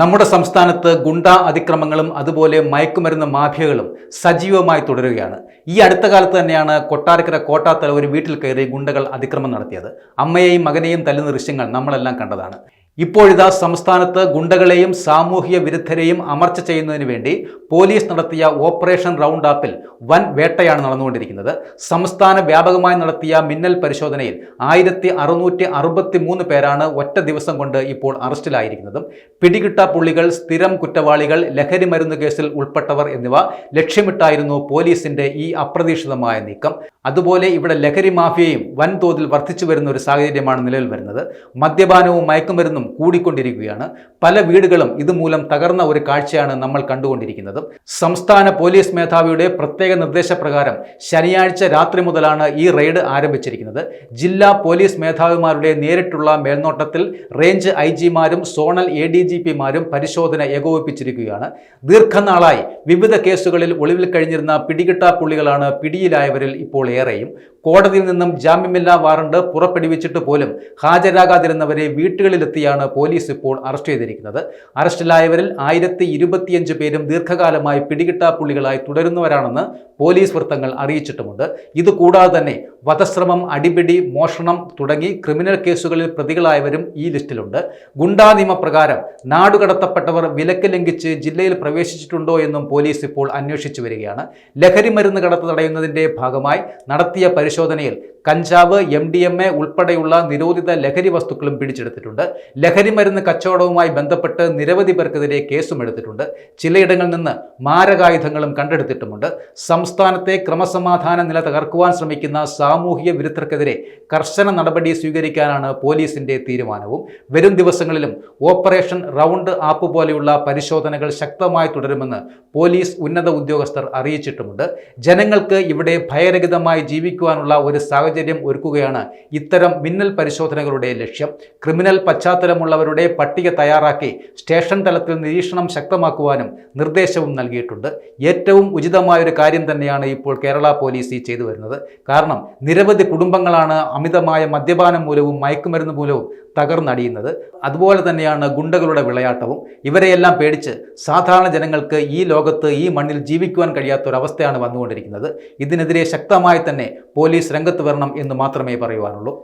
നമ്മുടെ സംസ്ഥാനത്ത് ഗുണ്ടാ അതിക്രമങ്ങളും അതുപോലെ മയക്കുമരുന്ന് മാഫിയകളും സജീവമായി തുടരുകയാണ്. ഈ അടുത്ത കാലത്ത് തന്നെയാണ് കൊട്ടാരക്കര കോട്ടാത്തല ഒരു വീട്ടിൽ കയറി ഗുണ്ടകൾ അതിക്രമം നടത്തിയത്. അമ്മയെയും മകനെയും തല്ലുന്ന ദൃശ്യങ്ങൾ നമ്മളെല്ലാം കണ്ടതാണ്. ഇപ്പോഴിതാ സംസ്ഥാനത്ത് ഗുണ്ടകളെയും സാമൂഹിക വിരുദ്ധരെയും അമർച്ച ചെയ്യുന്നതിന് വേണ്ടി പോലീസ് നടത്തിയ ഓപ്പറേഷൻ റൗണ്ട് ആപ്പിൽ വൻ വേട്ടയാണ് നടന്നുകൊണ്ടിരിക്കുന്നത്. സംസ്ഥാന വ്യാപകമായി നടത്തിയ മിന്നൽ പരിശോധനയിൽ ആയിരത്തി അറുന്നൂറ്റി അറുപത്തി മൂന്ന് പേരാണ് ഒറ്റ ദിവസം കൊണ്ട് ഇപ്പോൾ അറസ്റ്റിലായിരിക്കുന്നതും. പിടികിട്ട പുള്ളികൾ സ്ഥിരം കുറ്റവാളികൾ ലഹരി മരുന്ന് കേസിൽ ഉൾപ്പെട്ടവർ എന്നിവ ലക്ഷ്യമിട്ടായിരുന്നു പോലീസിന്റെ ഈ അപ്രതീക്ഷിതമായ നീക്കം. അതുപോലെ ഇവിടെ ലഹരി മാഫിയയും വൻതോതിൽ വർദ്ധിച്ചു വരുന്ന ഒരു സാഹചര്യമാണ് നിലവിൽ വരുന്നത്. മദ്യപാനവും മയക്കുമരുന്നും കൂടിക്കൊണ്ടിരിക്കുകയാണ്. പല വീടുകളും ഇതുമൂലം തകർന്ന ഒരു കാഴ്ചയാണ് നമ്മൾ കണ്ടുകൊണ്ടിരിക്കുന്നത്. സംസ്ഥാന പോലീസ് മേധാവിയുടെ പ്രത്യേക നിർദ്ദേശപ്രകാരം ശനിയാഴ്ച രാത്രി മുതലാണ് ഈ റെയ്ഡ് ആരംഭിച്ചിരിക്കുന്നത്. ജില്ലാ പോലീസ് മേധാവിമാരുടെ നേരിട്ടുള്ള മേൽനോട്ടത്തിൽ റേഞ്ച് ഐ ജിമാരും സോണൽ എ ഡി ജി പിമാരും പരിശോധന ഏകോപിപ്പിച്ചിരിക്കുകയാണ്. ദീർഘനാളായി വിവിധ കേസുകളിൽ ഒളിവിൽ കഴിഞ്ഞിരുന്ന പിടികിട്ടാ പുള്ളികളാണ് പിടിയിലായവരിൽ ഇപ്പോൾ ഏറെയും. കോടതിയിൽ നിന്നും ജാമ്യമില്ലാ വാറണ്ട് പുറപ്പെടുവിച്ചിട്ട് പോലും ഹാജരാകാതിരുന്നവരെ വീട്ടുകളിലെത്തിയാണ് പോലീസ് ഇപ്പോൾ അറസ്റ്റ് ചെയ്തിരിക്കുന്നത്. അറസ്റ്റിലായവരിൽ ആയിരത്തി ഇരുപത്തിയഞ്ച് പേരും ദീർഘകാലമായി പിടികിട്ടാപ്പുള്ളികളായി തുടരുന്നവരാണെന്ന് പോലീസ് വൃത്തങ്ങൾ അറിയിച്ചിട്ടുമുണ്ട്. ഇതുകൂടാതെ തന്നെ വധശ്രമം അടിപിടി മോഷണം തുടങ്ങി ക്രിമിനൽ കേസുകളിൽ പ്രതികളായവരും ഈ ലിസ്റ്റിലുണ്ട്. ഗുണ്ടാ നിയമപ്രകാരം നാടുകടത്തപ്പെട്ടവർ വിലക്ക് ലംഘിച്ച് ജില്ലയിൽ പ്രവേശിച്ചിട്ടുണ്ടോ എന്നും പോലീസ് ഇപ്പോൾ അന്വേഷിച്ചു വരികയാണ്. ലഹരി മരുന്ന് കടത്ത് തടയുന്നതിന്റെ ഭാഗമായി നടത്തിയ പരിശോധനയിൽ കഞ്ചാവ് എം ഡി എം എ ഉൾപ്പെടെയുള്ള നിരോധിത ലഹരി വസ്തുക്കളും പിടിച്ചെടുത്തിട്ടുണ്ട്. ലഹരി മരുന്ന് കച്ചവടവുമായി ബന്ധപ്പെട്ട് നിരവധി പേർക്കെതിരെ കേസും എടുത്തിട്ടുണ്ട്. ചിലയിടങ്ങളിൽ നിന്ന് മാരകായുധങ്ങളും കണ്ടെടുത്തിട്ടുമുണ്ട്. സംസ്ഥാനത്തെ ക്രമസമാധാന നില തകർക്കുവാൻ ശ്രമിക്കുന്ന സാമൂഹിക വിരുദ്ധർക്കെതിരെ കർശന നടപടി സ്വീകരിക്കാനാണ് പോലീസിന്റെ തീരുമാനവും. വരും ദിവസങ്ങളിലും ഓപ്പറേഷൻ റൗണ്ട് ആപ്പ് പോലെയുള്ള പരിശോധനകൾ ശക്തമായി തുടരുമെന്ന് പോലീസ് ഉന്നത ഉദ്യോഗസ്ഥർ അറിയിച്ചിട്ടുമുണ്ട്. ജനങ്ങൾക്ക് ഇവിടെ ഭയരഹിതമായി ജീവിക്കുവാനുള്ള ഒരു സാഹചര്യം ഒരുക്കുകയാണ് ഇത്തരം മിന്നൽ പരിശോധനകളുടെ ലക്ഷ്യം. ക്രിമിനൽ പശ്ചാത്തലമുള്ളവരുടെ പട്ടിക തയ്യാറാക്കി സ്റ്റേഷൻ തലത്തിൽ നിരീക്ഷണം ശക്തമാക്കുവാനും നിർദ്ദേശവും നൽകിയിട്ടുണ്ട്. ഏറ്റവും ഉചിതമായ ഒരു കാര്യം തന്നെയാണ് ഇപ്പോൾ കേരള പോലീസ് ഈ ചെയ്തു വരുന്നത് കാരണം നിരവധി കുടുംബങ്ങളാണ് അമിതമായ മദ്യപാനം മൂലവും മയക്കുമരുന്ന് മൂലവും തകർന്നടിയുന്നത്. അതുപോലെ തന്നെയാണ് ഗുണ്ടകളുടെ വിളയാട്ടവും. ഇവരെയെല്ലാം പേടിച്ച് സാധാരണ ജനങ്ങൾക്ക് ഈ ലോകത്ത് ഈ മണ്ണിൽ ജീവിക്കുവാൻ കഴിയാത്തൊരവസ്ഥയാണ് വന്നുകൊണ്ടിരിക്കുന്നത്. ഇതിനെതിരെ ശക്തമായി തന്നെ പോലീസ് രംഗത്ത് വരണം എന്ന് മാത്രമേ പറയുവാനുള്ളൂ.